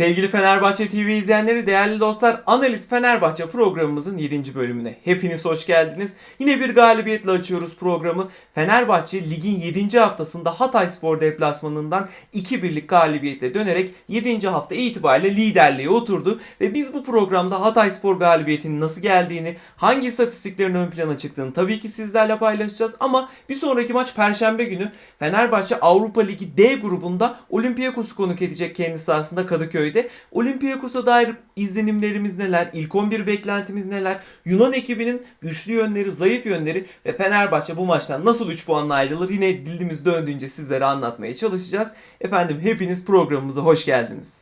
Sevgili Fenerbahçe TV izleyenleri, değerli dostlar, Analiz Fenerbahçe programımızın 7. bölümüne hepiniz hoş geldiniz. Yine bir galibiyetle açıyoruz programı. Fenerbahçe ligin 7. haftasında Hatay Spor deplasmanından 2-1'lik galibiyetle dönerek 7. hafta itibariyle liderliğe oturdu. Ve biz bu programda Hatay Spor galibiyetinin nasıl geldiğini, hangi istatistiklerin ön plana çıktığını tabii ki sizlerle paylaşacağız. Ama bir sonraki maç Perşembe günü Fenerbahçe Avrupa Ligi D grubunda Olympiakos'u konuk edecek kendisi aslında Kadıköy'de. Olympiakos'a dair izlenimlerimiz neler, ilk 11 beklentimiz neler, Yunan ekibinin güçlü yönleri, zayıf yönleri ve Fenerbahçe bu maçtan nasıl 3 puanla ayrılır yine dilimiz döndüğünce sizlere anlatmaya çalışacağız. Efendim hepiniz programımıza hoş geldiniz.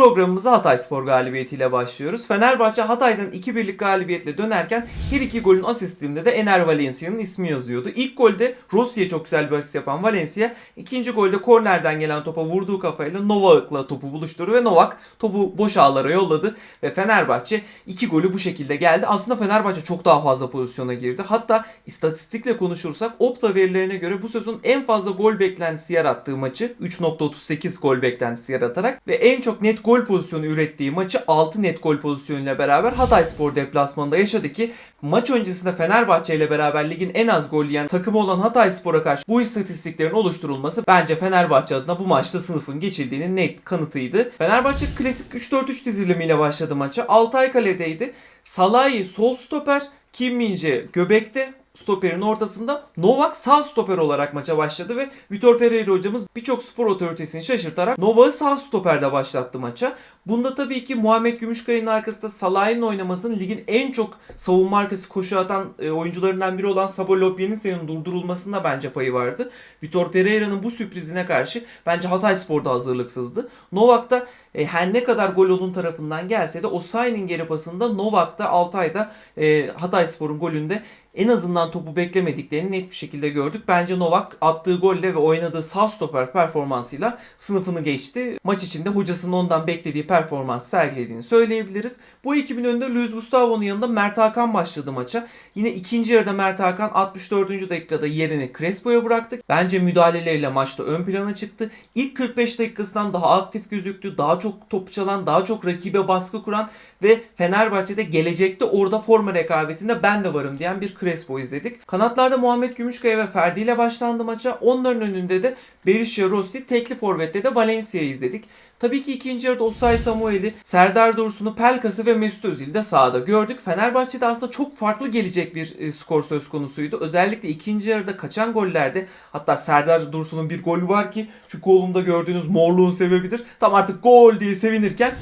Programımıza Hatay Spor galibiyetiyle başlıyoruz. Fenerbahçe Hatay'dan 2-1'lik galibiyetle dönerken her iki golün asistinde de Ener Valencia'nın ismi yazıyordu. İlk golde Rossi'ye çok güzel bir asist yapan Valencia, ikinci golde kornerden gelen topa vurduğu kafayla Novak'la topu buluşturdu ve Novak topu boş ağlara yolladı ve Fenerbahçe iki golü bu şekilde geldi. Aslında Fenerbahçe çok daha fazla pozisyona girdi. Hatta istatistikle konuşursak Opta verilerine göre bu sezon en fazla gol beklentisi yarattığı maçı 3.38 gol beklentisi yaratarak ve en çok net gol pozisyonu ürettiği maçı 6 net gol pozisyonuyla beraber Hatay Spor deplasmanında yaşadı ki maç öncesinde Fenerbahçe ile beraber ligin en az gol yiyen takımı olan Hatay Spor'a karşı bu istatistiklerin oluşturulması bence Fenerbahçe adına bu maçta sınıfın geçildiğinin net kanıtıydı. Fenerbahçe klasik 3-4-3 dizilimiyle başladı maça. Altay kaledeydi. Salahi sol stoper, Kim Min-jae göbekte, stoperin ortasında Novak sağ stoper olarak maça başladı ve Vitor Pereira hocamız birçok spor otoritesini şaşırtarak Novak'ı sağ stoperde başlattı maça. Bunda tabii ki Muhammed Gümüşkaya'nın arkasında Salah'ın oynamasının ligin en çok savunma arkası koşu atan e, oyuncularından biri olan Sabo Lopye'nin durdurulmasında bence payı vardı. Vitor Pereira'nın bu sürprizine karşı bence Hatay Spor'da hazırlıksızdı. Novak da e, her ne kadar gol onun tarafından gelse de o Sain'in geri pasında Novak da Altay'da e, Hatay Spor'un golünde en azından topu beklemediklerini net bir şekilde gördük. Bence Novak attığı golle ve oynadığı sağ stoper performansıyla sınıfını geçti. Maç içinde hocasının ondan beklediği performans sergilediğini söyleyebiliriz. Bu ekibin önünde Luis Gustavo'nun yanında Mert Hakan başladı maça. Yine ikinci yarıda Mert Hakan 64. dakikada yerini Crespo'ya bıraktı. Bence müdahaleleriyle maçta ön plana çıktı. İlk 45 dakikasından daha aktif gözüktü. Daha çok top çalan, daha çok rakibe baskı kuran ve Fenerbahçe'de gelecekte orada forma rekabetinde ben de varım diyen bir Crespo izledik. Kanatlarda Muhammed Gümüşkaya ve Ferdi ile başlandı maça. Onların önünde de Berisha Rossi, tekli forvette de Valencia'yı izledik. Tabii ki ikinci yarıda Osay Samuel'i, Serdar Dursun'u, Pelkas'ı ve Mesut Özil'i de sahada gördük. Fenerbahçe'de aslında çok farklı gelecek bir e, skor söz konusuydu. Özellikle ikinci yarıda kaçan gollerde hatta Serdar Dursun'un bir golü var ki şu kolunda gördüğünüz morluğun sebebidir. Tam artık gol diye sevinirken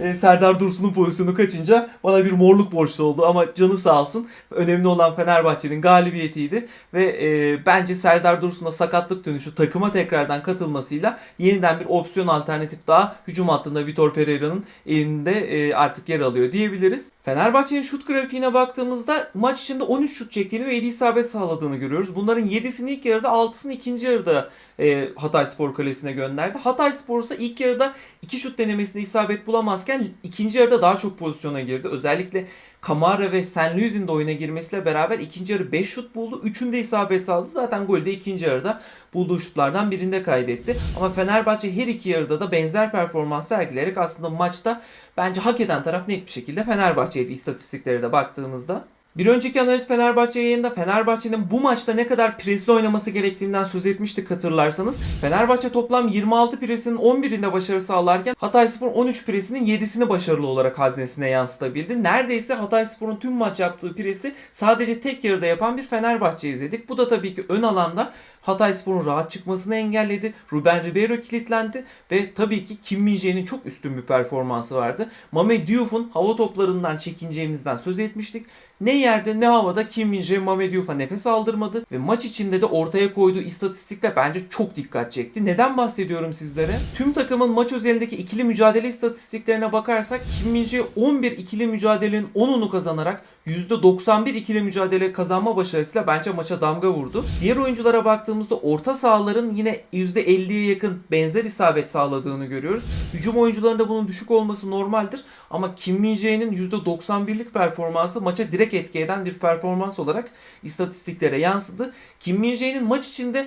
e, Serdar Dursun'un pozisyonu kaçınca bana bir morluk borçlu oldu ama canı sağ olsun. Önemli olan Fenerbahçe'nin galibiyetiydi ve e, bence Serdar Dursun'a sakatlık dönüşü takıma tekrardan katılmasıyla yeniden bir opsiyon alternatif daha hücum hattında Vitor Pereira'nın elinde e, artık yer alıyor diyebiliriz. Fenerbahçe'nin şut grafiğine baktığımızda maç içinde 13 şut çektiğini ve 7 isabet sağladığını görüyoruz. Bunların 7'sini ilk yarıda 6'sını ikinci yarıda e, Hatay Spor Kalesi'ne gönderdi. Hatay Spor ise ilk yarıda 2 şut denemesinde isabet bulamazken ikinci yarıda daha çok pozisyona girdi. Özellikle Kamara ve Senluz'in de oyuna girmesiyle beraber ikinci yarı 5 şut buldu. Üçünde isabet sağladı. Zaten golü de ikinci yarıda bulduğu şutlardan birinde kaydetti. Ama Fenerbahçe her iki yarıda da benzer performans sergileyerek aslında maçta bence hak eden taraf net bir şekilde Fenerbahçe'ydi istatistiklere de baktığımızda. Bir önceki analiz Fenerbahçe yayında Fenerbahçe'nin bu maçta ne kadar presli oynaması gerektiğinden söz etmiştik hatırlarsanız. Fenerbahçe toplam 26 presinin 11'inde başarı sağlarken Hatayspor 13 presinin 7'sini başarılı olarak haznesine yansıtabildi. Neredeyse Hatayspor'un tüm maç yaptığı presi sadece tek yarıda yapan bir Fenerbahçe izledik. Bu da tabii ki ön alanda Hatayspor'un rahat çıkmasını engelledi. Ruben Ribeiro kilitlendi ve tabii ki Kim min çok üstün bir performansı vardı. Mame Diouf'un hava toplarından çekineceğimizden söz etmiştik. Ne yerde ne havada Kim min Mame Diouf'a nefes aldırmadı ve maç içinde de ortaya koyduğu istatistikle bence çok dikkat çekti. Neden bahsediyorum sizlere? Tüm takımın maç özelindeki ikili mücadele istatistiklerine bakarsak Kim min 11 ikili mücadelenin 10'unu kazanarak %91 ikili mücadele kazanma başarısıyla bence maça damga vurdu. Diğer oyunculara baktığımızda orta sahaların yine %50'ye yakın benzer isabet sağladığını görüyoruz. Hücum oyuncularında bunun düşük olması normaldir ama Kim min %91'lik performansı maça direkt etki eden bir performans olarak istatistiklere yansıdı. Kim min maç içinde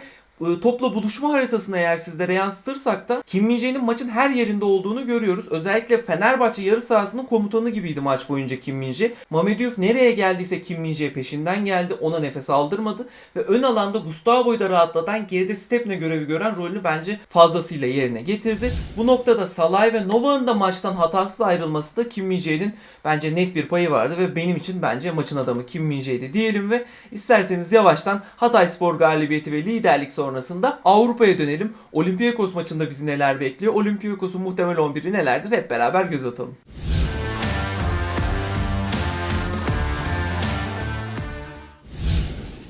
topla buluşma haritasını eğer sizlere yansıtırsak da Kim Min-jae'nin maçın her yerinde olduğunu görüyoruz. Özellikle Fenerbahçe yarı sahasının komutanı gibiydi maç boyunca Kim Min-jae. Mamediyuf nereye geldiyse Kim Min-jae peşinden geldi. Ona nefes aldırmadı ve ön alanda Gustavo'yu da rahatlatan geride Stepne görevi gören rolünü bence fazlasıyla yerine getirdi. Bu noktada Salay ve Nova'nın da maçtan hatasız ayrılması da Kim Min-jae'nin bence net bir payı vardı ve benim için bence maçın adamı Kim Min-jae'di diyelim ve isterseniz yavaştan Hatay Spor galibiyeti ve liderlik sonrasında Avrupa'ya dönelim. Olympiakos maçında bizi neler bekliyor? Olympiakos'un muhtemel 11'i nelerdir? Hep beraber göz atalım.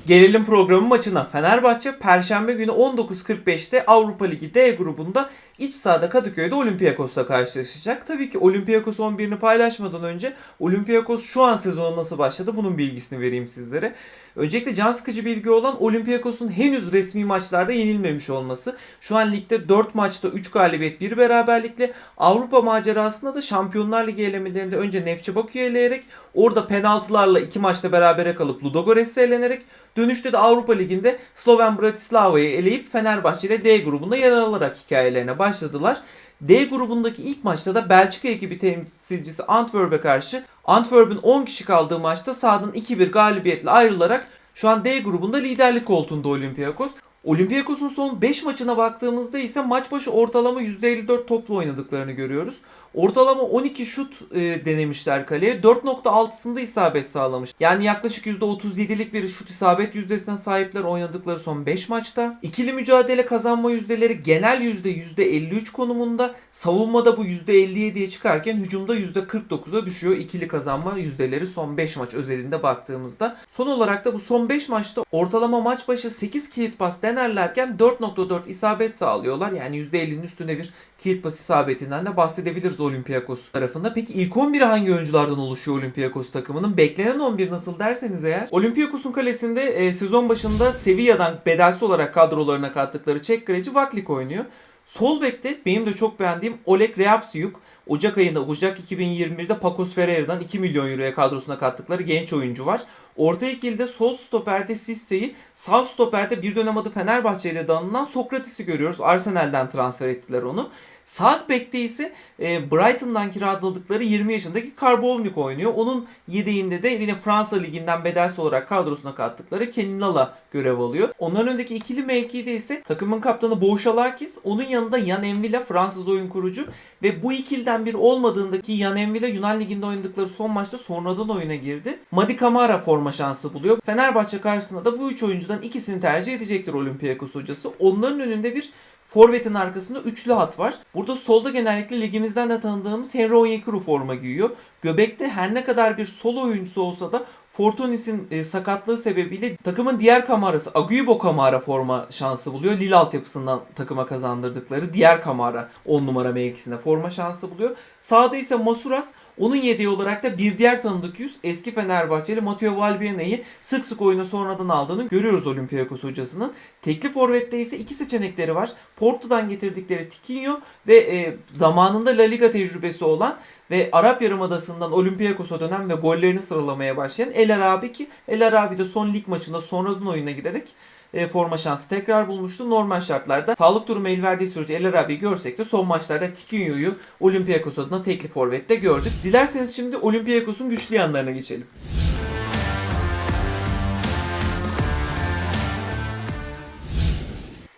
Gelelim programın maçına. Fenerbahçe Perşembe günü 19.45'te Avrupa Ligi D grubunda iç sahada Kadıköy'de Olympiakos'la karşılaşacak. Tabii ki Olympiakos 11'ini paylaşmadan önce Olympiakos şu an sezona nasıl başladı bunun bilgisini vereyim sizlere. Öncelikle can sıkıcı bilgi olan Olympiakos'un henüz resmi maçlarda yenilmemiş olması. Şu an ligde 4 maçta 3 galibiyet 1 beraberlikle Avrupa macerasında da Şampiyonlar Ligi elemelerinde önce Nefçi Bakü'yü eleyerek orada penaltılarla 2 maçta berabere kalıp Ludogorets'e elenerek Dönüşte de Avrupa Ligi'nde Sloven Bratislava'yı eleyip Fenerbahçe ile D grubunda yer alarak hikayelerine başladılar. D grubundaki ilk maçta da Belçika ekibi temsilcisi Antwerp'e karşı Antwerp'ün 10 kişi kaldığı maçta sahadan 2-1 galibiyetle ayrılarak şu an D grubunda liderlik koltuğunda Olympiakos. Olympiakos'un son 5 maçına baktığımızda ise maç başı ortalama %54 toplu oynadıklarını görüyoruz. Ortalama 12 şut e, denemişler kaleye. 4.6'sında isabet sağlamış. Yani yaklaşık %37'lik bir şut isabet yüzdesine sahipler oynadıkları son 5 maçta. İkili mücadele kazanma yüzdeleri genel yüzde 53 konumunda. Savunmada bu %57'ye çıkarken hücumda %49'a düşüyor. İkili kazanma yüzdeleri son 5 maç özelinde baktığımızda. Son olarak da bu son 5 maçta ortalama maç başı 8 kilit pas denerlerken 4.4 isabet sağlıyorlar. Yani %50'nin üstünde bir kilit pas isabetinden de bahsedebiliriz Olympiakos tarafında. Peki ilk 11 hangi oyunculardan oluşuyor Olympiakos takımının? Beklenen 11 nasıl derseniz eğer. Olympiakos'un kalesinde e, sezon başında Sevilla'dan bedelsiz olarak kadrolarına kattıkları Çek kaleci Vaklik oynuyor. Sol bekte benim de çok beğendiğim Oleg Reapsiuk. Ocak ayında Ocak 2021'de Pacos Ferreira'dan 2 milyon euroya kadrosuna kattıkları genç oyuncu var. Orta ikilide sol stoperde Sisse'yi, sağ stoperde bir dönem adı Fenerbahçe ile de anılan Sokrates'i görüyoruz. Arsenal'den transfer ettiler onu. Sağ bekte ise e, Brighton'dan kiraladıkları 20 yaşındaki Karbovnik oynuyor. Onun yedeğinde de yine Fransa Ligi'nden bedelsiz olarak kadrosuna kattıkları Kenin Lala görev alıyor. Onların öndeki ikili mevkide ise takımın kaptanı Boğuşalakis, onun yanında Jan Envila Fransız oyun kurucu ve bu ikilden bir olmadığındaki Jan Envila Yunan Ligi'nde oynadıkları son maçta sonradan oyuna girdi. Madi Kamara forma şansı buluyor. Fenerbahçe karşısında da bu üç oyuncudan ikisini tercih edecektir Olympiakos hocası. Onların önünde bir Forvet'in arkasında üçlü hat var. Burada solda genellikle ligimizden de tanıdığımız Henry Onyekuru forma giyiyor. Göbekte her ne kadar bir sol oyuncusu olsa da Fortunis'in e, sakatlığı sebebiyle takımın diğer kamarası Agüibo Kamara forma şansı buluyor. Lille altyapısından takıma kazandırdıkları diğer Kamara 10 numara mevkisinde forma şansı buluyor. Sağda ise Masuras onun yedeği olarak da bir diğer tanıdık yüz eski Fenerbahçeli Matteo Valbuena'yı sık sık oyuna sonradan aldığını görüyoruz Olympiakos hocasının. Tekli forvette ise iki seçenekleri var. Porto'dan getirdikleri Tiquinho ve e, zamanında La Liga tecrübesi olan ve Arap Yarımadası'ndan Olympiakos'a dönen ve gollerini sıralamaya başlayan El Arabi ki El Arabi de son lig maçında sonradan oyuna girerek e, forma şansı tekrar bulmuştu. Normal şartlarda sağlık durumu el verdiği sürece El Arabi'yi görsek de son maçlarda Tiquinho'yu Olympiakos adına tekli forvette gördük. Dilerseniz şimdi Olympiakos'un güçlü yanlarına geçelim.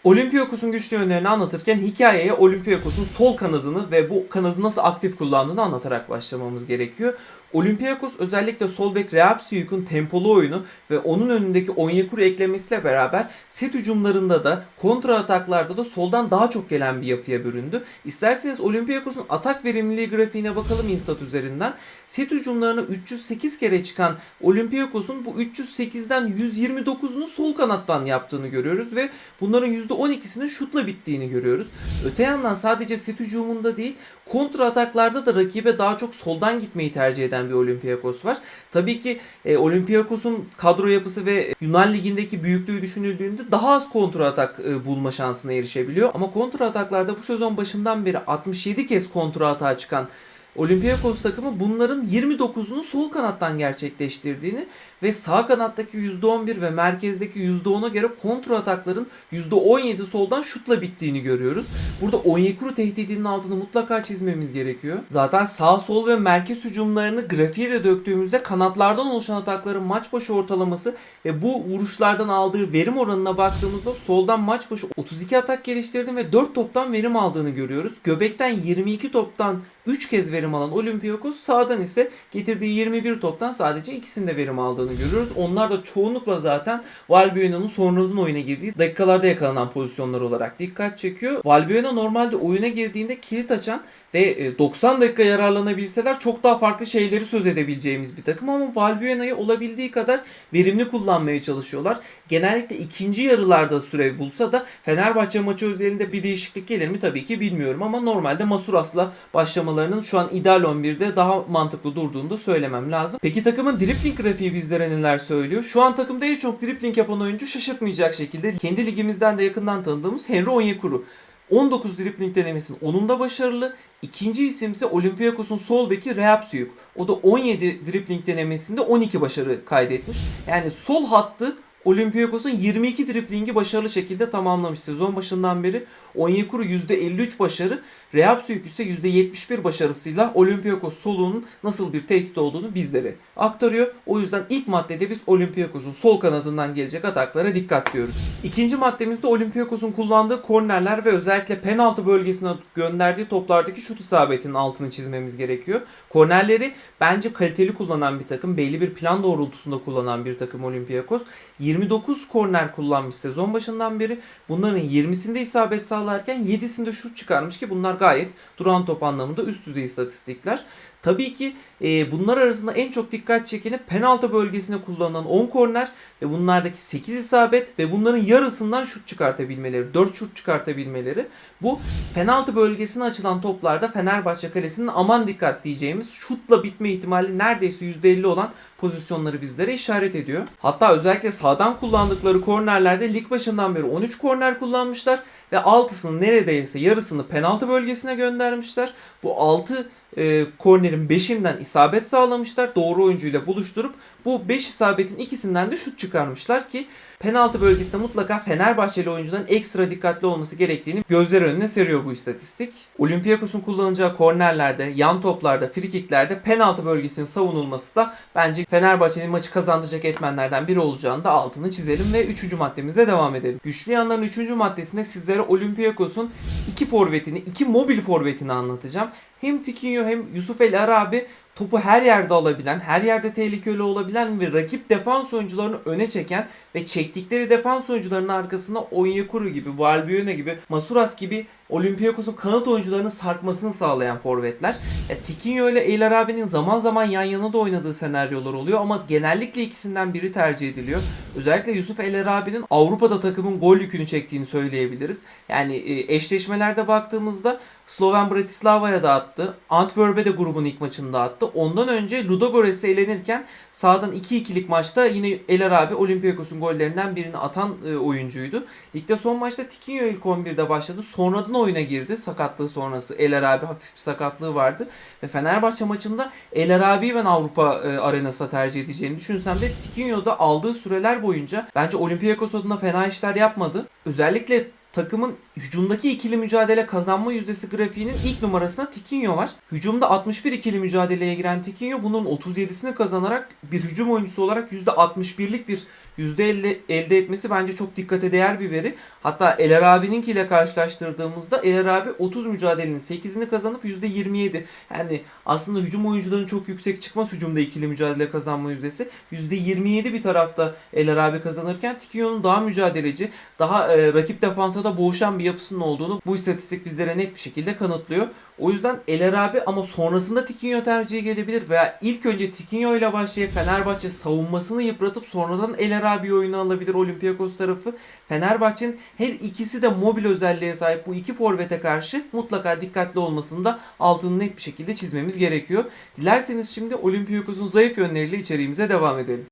Olympiakos'un güçlü yönlerini anlatırken hikayeye Olympiakos'un sol kanadını ve bu kanadı nasıl aktif kullandığını anlatarak başlamamız gerekiyor. Olympiakos özellikle sol bek Reapsiuk'un tempolu oyunu ve onun önündeki Onyekuru eklemesiyle beraber set hücumlarında da kontra ataklarda da soldan daha çok gelen bir yapıya büründü. İsterseniz Olympiakos'un atak verimliliği grafiğine bakalım Instat üzerinden. Set hücumlarına 308 kere çıkan Olympiakos'un bu 308'den 129'unu sol kanattan yaptığını görüyoruz ve bunların %12'sinin şutla bittiğini görüyoruz. Öte yandan sadece set hücumunda değil kontra ataklarda da rakibe daha çok soldan gitmeyi tercih eden bir Olympiakos var. Tabii ki e, Olympiakos'un kadro yapısı ve Yunan ligindeki büyüklüğü düşünüldüğünde daha az kontra atak e, bulma şansına erişebiliyor. Ama kontra ataklarda bu sezon başından beri 67 kez kontra atağa çıkan Olympiakos takımı bunların 29'unu sol kanattan gerçekleştirdiğini ve sağ kanattaki %11 ve merkezdeki %10'a göre kontra atakların %17 soldan şutla bittiğini görüyoruz. Burada Onyekuru tehdidinin altını mutlaka çizmemiz gerekiyor. Zaten sağ sol ve merkez hücumlarını grafiğe de döktüğümüzde kanatlardan oluşan atakların maç başı ortalaması ve bu vuruşlardan aldığı verim oranına baktığımızda soldan maç başı 32 atak geliştirdi ve 4 toptan verim aldığını görüyoruz. Göbekten 22 toptan 3 kez verim alan Olympiakos sağdan ise getirdiği 21 toptan sadece ikisinde verim aldığını görüyoruz. Onlar da çoğunlukla zaten Valbuena'nın sonradan oyuna girdiği dakikalarda yakalanan pozisyonlar olarak dikkat çekiyor. Valbuena normalde oyuna girdiğinde kilit açan ve 90 dakika yararlanabilseler çok daha farklı şeyleri söz edebileceğimiz bir takım ama Valbuena'yı olabildiği kadar verimli kullanmaya çalışıyorlar. Genellikle ikinci yarılarda süre bulsa da Fenerbahçe maçı özelinde bir değişiklik gelir mi tabii ki bilmiyorum ama normalde Masuras'la başlamalarının şu an ideal 11'de daha mantıklı durduğunu da söylemem lazım. Peki takımın dripling grafiği bizlere neler söylüyor? Şu an takımda en çok dripling yapan oyuncu şaşırtmayacak şekilde kendi ligimizden de yakından tanıdığımız Henry Onyekuru. 19 dripling denemesinin 10'unda başarılı. İkinci isim ise Olympiakos'un sol beki Reapsuyuk. O da 17 dripling denemesinde 12 başarı kaydetmiş. Yani sol hattı Olympiakos'un 22 driplingi başarılı şekilde tamamlamış. Sezon başından beri Onyekuru %53 başarı, Reapsuyuk ise %71 başarısıyla Olympiakos soluğunun nasıl bir tehdit olduğunu bizlere aktarıyor. O yüzden ilk maddede biz Olympiakos'un sol kanadından gelecek ataklara dikkat diyoruz. İkinci maddemizde Olympiakos'un kullandığı kornerler ve özellikle penaltı bölgesine gönderdiği toplardaki şut isabetinin altını çizmemiz gerekiyor. Kornerleri bence kaliteli kullanan bir takım, belli bir plan doğrultusunda kullanan bir takım Olympiakos. 29 korner kullanmış sezon başından beri. Bunların 20'sinde isabet sağlarken 7'sinde şut çıkarmış ki bunlar gayet duran top anlamında üst düzey istatistikler. Tabii ki e, bunlar arasında en çok dikkat çekeni penaltı bölgesine kullanılan 10 korner ve bunlardaki 8 isabet ve bunların yarısından şut çıkartabilmeleri, 4 şut çıkartabilmeleri. Bu penaltı bölgesine açılan toplarda Fenerbahçe kalesinin aman dikkat diyeceğimiz şutla bitme ihtimali neredeyse %50 olan pozisyonları bizlere işaret ediyor. Hatta özellikle sağdan kullandıkları kornerlerde lig başından beri 13 korner kullanmışlar ve altısını neredeyse yarısını penaltı bölgesine göndermişler. Bu 6 e, kornerin 5'inden isabet sağlamışlar. Doğru oyuncuyla buluşturup bu 5 isabetin ikisinden de şut çıkarmışlar ki penaltı bölgesinde mutlaka Fenerbahçeli oyuncuların ekstra dikkatli olması gerektiğini gözler önüne seriyor bu istatistik. Olympiakos'un kullanacağı kornerlerde, yan toplarda, frikiklerde penaltı bölgesinin savunulması da bence Fenerbahçe'nin maçı kazandıracak etmenlerden biri olacağını da altını çizelim ve 3. maddemize devam edelim. Güçlü yanların 3. maddesinde sizlere Olympiakos'un iki forvetini, iki mobil forvetini anlatacağım. Hem Tikinho hem Yusuf El Arabi topu her yerde alabilen, her yerde tehlikeli olabilen ve rakip defans oyuncularını öne çeken ve çektikleri defans oyuncularının arkasına Onyekuru gibi, Valbuena gibi, Masuras gibi Olympiakos'un kanat oyuncularının sarkmasını sağlayan forvetler. Ya, Tikinho ile El Arabi'nin zaman zaman yan yana da oynadığı senaryolar oluyor ama genellikle ikisinden biri tercih ediliyor. Özellikle Yusuf El Arabi'nin Avrupa'da takımın gol yükünü çektiğini söyleyebiliriz. Yani e, eşleşmelerde baktığımızda Sloven Bratislava'ya da attı. Antwerp'e de grubun ilk maçında attı. Ondan önce Ludogorets'e elenirken sağdan 2-2'lik maçta yine El Arabi Olympiakos'un gollerinden birini atan e, oyuncuydu. Ligde son maçta Tikinho ilk 11'de başladı. Sonradan oyuna girdi. Sakatlığı sonrası El Arabi hafif bir sakatlığı vardı. Ve Fenerbahçe maçında El Arabi'yi ben Avrupa e, arenasına tercih edeceğini düşünsem de Tikinho'da aldığı süreler boyunca bence Olympiakos adına fena işler yapmadı. Özellikle takımın hücumdaki ikili mücadele kazanma yüzdesi grafiğinin ilk numarasında Tikinho var. Hücumda 61 ikili mücadeleye giren Tikinho bunun 37'sini kazanarak bir hücum oyuncusu olarak %61'lik bir yüzde elde, elde etmesi bence çok dikkate değer bir veri. Hatta El Arabi'ninkiyle karşılaştırdığımızda El Arabi 30 mücadelenin 8'ini kazanıp %27. Yani aslında hücum oyuncularının çok yüksek çıkmaz hücumda ikili mücadele kazanma yüzdesi. %27 bir tarafta El Arabi kazanırken Tikinho'nun daha mücadeleci, daha e, rakip defansa da boğuşan bir yapısının olduğunu bu istatistik bizlere net bir şekilde kanıtlıyor. O yüzden El Arabi ama sonrasında Tikinho tercihi gelebilir veya ilk önce Tikinho ile başlayıp Fenerbahçe savunmasını yıpratıp sonradan El Arabi oyunu alabilir Olympiakos tarafı. Fenerbahçe'nin her ikisi de mobil özelliğe sahip bu iki forvete karşı mutlaka dikkatli olmasını da altını net bir şekilde çizmemiz gerekiyor. Dilerseniz şimdi Olympiakos'un zayıf yönleriyle içeriğimize devam edelim.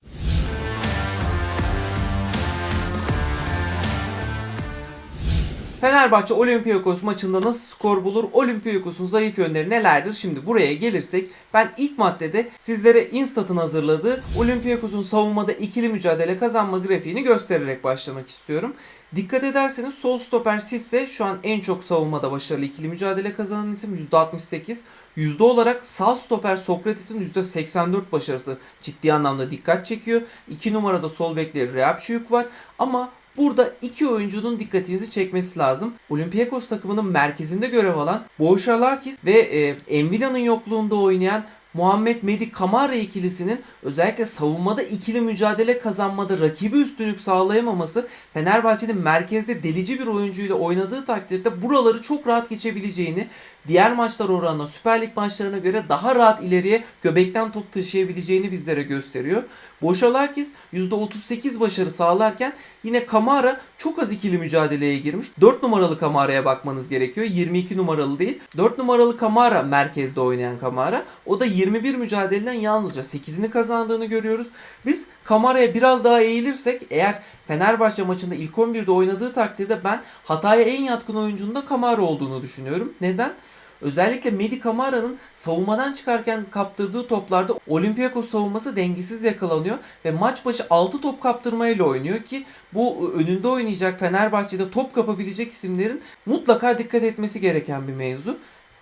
Fenerbahçe Olympiakos maçında nasıl skor bulur? Olympiakos'un zayıf yönleri nelerdir? Şimdi buraya gelirsek ben ilk maddede sizlere Instat'ın hazırladığı Olympiakos'un savunmada ikili mücadele kazanma grafiğini göstererek başlamak istiyorum. Dikkat ederseniz sol stoper Sisse şu an en çok savunmada başarılı ikili mücadele kazanan isim %68. Yüzde olarak sağ stoper Sokrates'in %84 başarısı ciddi anlamda dikkat çekiyor. 2 numarada sol bekleri Reapçıyuk var ama Burada iki oyuncunun dikkatinizi çekmesi lazım. Olympiakos takımının merkezinde görev alan Boşalakis ve e, Envila'nın yokluğunda oynayan Muhammed Medi Kamara ikilisinin özellikle savunmada ikili mücadele kazanmada rakibi üstünlük sağlayamaması Fenerbahçe'nin merkezde delici bir oyuncuyla oynadığı takdirde buraları çok rahat geçebileceğini, diğer maçlar oranına Süper Lig maçlarına göre daha rahat ileriye göbekten top taşıyabileceğini bizlere gösteriyor. Boşalakis %38 başarı sağlarken yine Kamara çok az ikili mücadeleye girmiş. 4 numaralı Kamara'ya bakmanız gerekiyor. 22 numaralı değil. 4 numaralı Kamara merkezde oynayan Kamara. O da 21 mücadeleden yalnızca 8'ini kazandığını görüyoruz. Biz Kamara'ya biraz daha eğilirsek eğer Fenerbahçe maçında ilk 11'de oynadığı takdirde ben hataya en yatkın oyuncunun da Kamara olduğunu düşünüyorum. Neden? Özellikle Medi Camara'nın savunmadan çıkarken kaptırdığı toplarda Olympiakos savunması dengesiz yakalanıyor ve maç başı 6 top kaptırmayla oynuyor ki bu önünde oynayacak Fenerbahçe'de top kapabilecek isimlerin mutlaka dikkat etmesi gereken bir mevzu.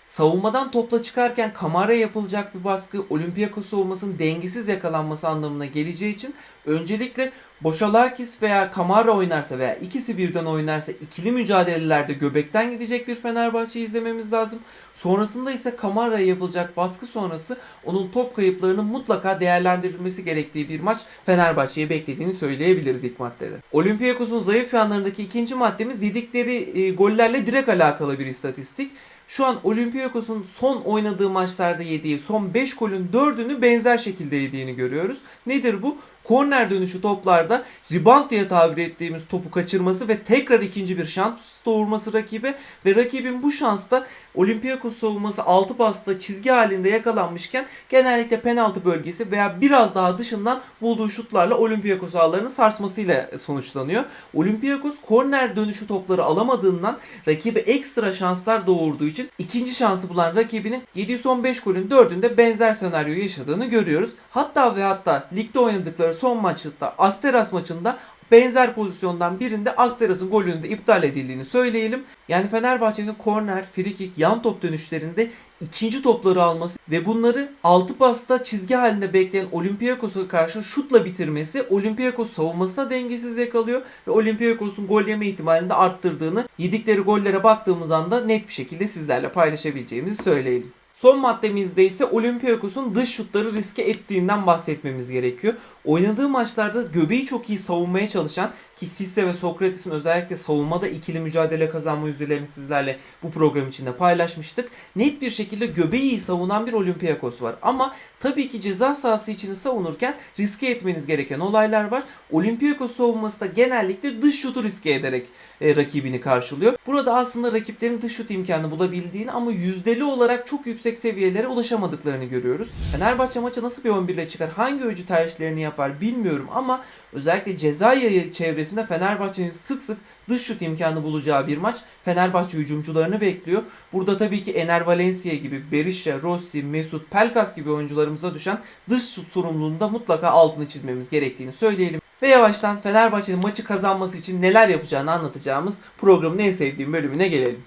Savunmadan topla çıkarken Kamara'ya yapılacak bir baskı Olympiakos savunmasının dengesiz yakalanması anlamına geleceği için öncelikle Boşalakis veya Kamara oynarsa veya ikisi birden oynarsa ikili mücadelelerde göbekten gidecek bir Fenerbahçe izlememiz lazım. Sonrasında ise Kamara'ya yapılacak baskı sonrası onun top kayıplarının mutlaka değerlendirilmesi gerektiği bir maç Fenerbahçe'ye beklediğini söyleyebiliriz ilk maddede. Olympiakos'un zayıf yanlarındaki ikinci maddemiz yedikleri e, gollerle direkt alakalı bir istatistik. Şu an Olympiakos'un son oynadığı maçlarda yediği son 5 golün 4'ünü benzer şekilde yediğini görüyoruz. Nedir bu? Korner dönüşü toplarda rebound diye tabir ettiğimiz topu kaçırması ve tekrar ikinci bir şans doğurması rakibe ve rakibin bu şansta Olympiakos savunması 6 pasta çizgi halinde yakalanmışken genellikle penaltı bölgesi veya biraz daha dışından bulduğu şutlarla Olympiakos ağlarını sarsmasıyla sonuçlanıyor. Olympiakos korner dönüşü topları alamadığından rakibe ekstra şanslar doğurduğu için ikinci şansı bulan rakibinin 715 golün 4'ünde benzer senaryoyu yaşadığını görüyoruz. Hatta ve hatta ligde oynadıkları son maçta Asteras maçında benzer pozisyondan birinde Asteras'ın golünün de iptal edildiğini söyleyelim. Yani Fenerbahçe'nin korner, frikik, yan top dönüşlerinde ikinci topları alması ve bunları 6 pasta çizgi halinde bekleyen Olympiakos'a karşı şutla bitirmesi Olympiakos savunmasına dengesiz yakalıyor ve Olympiakos'un gol yeme ihtimalini de arttırdığını yedikleri gollere baktığımız anda net bir şekilde sizlerle paylaşabileceğimizi söyleyelim. Son maddemizde ise Olympiakos'un dış şutları riske ettiğinden bahsetmemiz gerekiyor. Oynadığı maçlarda göbeği çok iyi savunmaya çalışan ki Sisse ve Sokrates'in özellikle savunmada ikili mücadele kazanma yüzdelerini sizlerle bu program içinde paylaşmıştık. Net bir şekilde göbeği iyi savunan bir Olympiakos var. Ama tabii ki ceza sahası içini savunurken riske etmeniz gereken olaylar var. Olympiakos savunması da genellikle dış şutu riske ederek e, rakibini karşılıyor. Burada aslında rakiplerin dış şut imkanı bulabildiğini ama yüzdeli olarak çok yüksek seviyelere ulaşamadıklarını görüyoruz. Fenerbahçe maçı nasıl bir 11 ile çıkar, hangi oyuncu tercihlerini yapar bilmiyorum ama özellikle ceza yayı çevresinde Fenerbahçe'nin sık sık dış şut imkanı bulacağı bir maç Fenerbahçe hücumcularını bekliyor. Burada tabii ki Ener Valencia gibi, Berisha, Rossi, Mesut, Pelkas gibi oyuncularımıza düşen dış şut sorumluluğunda mutlaka altını çizmemiz gerektiğini söyleyelim. Ve yavaştan Fenerbahçe'nin maçı kazanması için neler yapacağını anlatacağımız programın en sevdiğim bölümüne gelelim.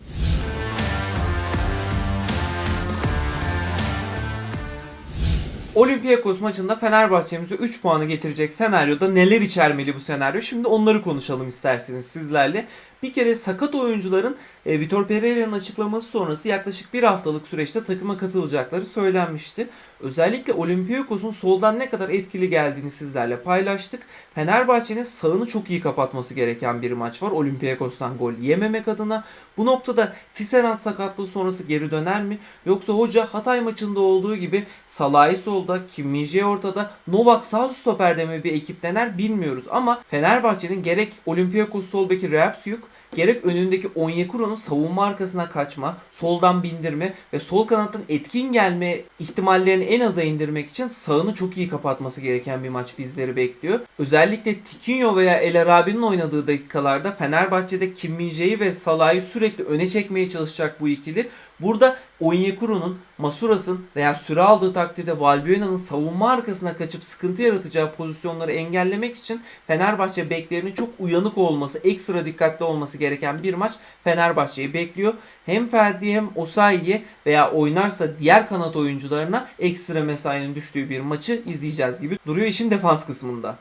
Olympiakos maçında Fenerbahçe'mize 3 puanı getirecek senaryoda neler içermeli bu senaryo? Şimdi onları konuşalım isterseniz sizlerle. Bir kere sakat oyuncuların e, Vitor Pereira'nın açıklaması sonrası yaklaşık bir haftalık süreçte takıma katılacakları söylenmişti. Özellikle Olympiakos'un soldan ne kadar etkili geldiğini sizlerle paylaştık. Fenerbahçe'nin sağını çok iyi kapatması gereken bir maç var. Olympiakos'tan gol yememek adına. Bu noktada Tisserand sakatlığı sonrası geri döner mi? Yoksa hoca Hatay maçında olduğu gibi Salah'ı solda, Kim ortada, Novak sağ stoperde mi bir ekip dener bilmiyoruz. Ama Fenerbahçe'nin gerek Olympiakos sol beki Reapsiyuk gerek önündeki Onyekuru'nun savunma arkasına kaçma, soldan bindirme ve sol kanattan etkin gelme ihtimallerini en aza indirmek için sağını çok iyi kapatması gereken bir maç bizleri bekliyor. Özellikle Tikinho veya El Arabi'nin oynadığı dakikalarda Fenerbahçe'de Kim Min-jae'yi ve Salah'ı sürekli öne çekmeye çalışacak bu ikili. Burada Onyekuru'nun, Masuras'ın veya süre aldığı takdirde Valbuena'nın savunma arkasına kaçıp sıkıntı yaratacağı pozisyonları engellemek için Fenerbahçe beklerinin çok uyanık olması, ekstra dikkatli olması gereken bir maç Fenerbahçe'yi bekliyor. Hem Ferdi hem Osayi'ye veya oynarsa diğer kanat oyuncularına ekstra mesainin düştüğü bir maçı izleyeceğiz gibi duruyor işin defans kısmında.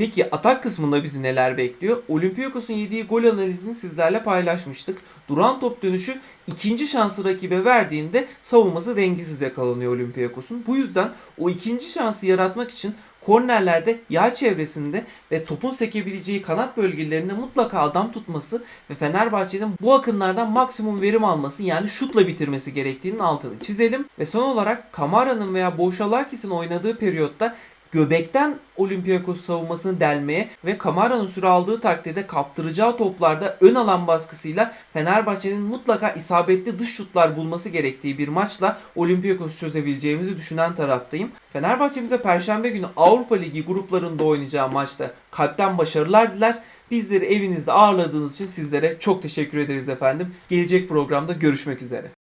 Peki atak kısmında bizi neler bekliyor? Olympiakos'un yediği gol analizini sizlerle paylaşmıştık. Duran top dönüşü ikinci şansı rakibe verdiğinde savunması dengesiz yakalanıyor Olympiakos'un. Bu yüzden o ikinci şansı yaratmak için kornerlerde yağ çevresinde ve topun sekebileceği kanat bölgelerinde mutlaka adam tutması ve Fenerbahçe'nin bu akınlardan maksimum verim alması yani şutla bitirmesi gerektiğinin altını çizelim. Ve son olarak Kamara'nın veya Boşalakis'in oynadığı periyotta göbekten Olympiakos savunmasını delmeye ve Kamara'nın süre aldığı takdirde kaptıracağı toplarda ön alan baskısıyla Fenerbahçe'nin mutlaka isabetli dış şutlar bulması gerektiği bir maçla Olympiakos'u çözebileceğimizi düşünen taraftayım. Fenerbahçe'mize Perşembe günü Avrupa Ligi gruplarında oynayacağı maçta kalpten başarılar diler. Bizleri evinizde ağırladığınız için sizlere çok teşekkür ederiz efendim. Gelecek programda görüşmek üzere.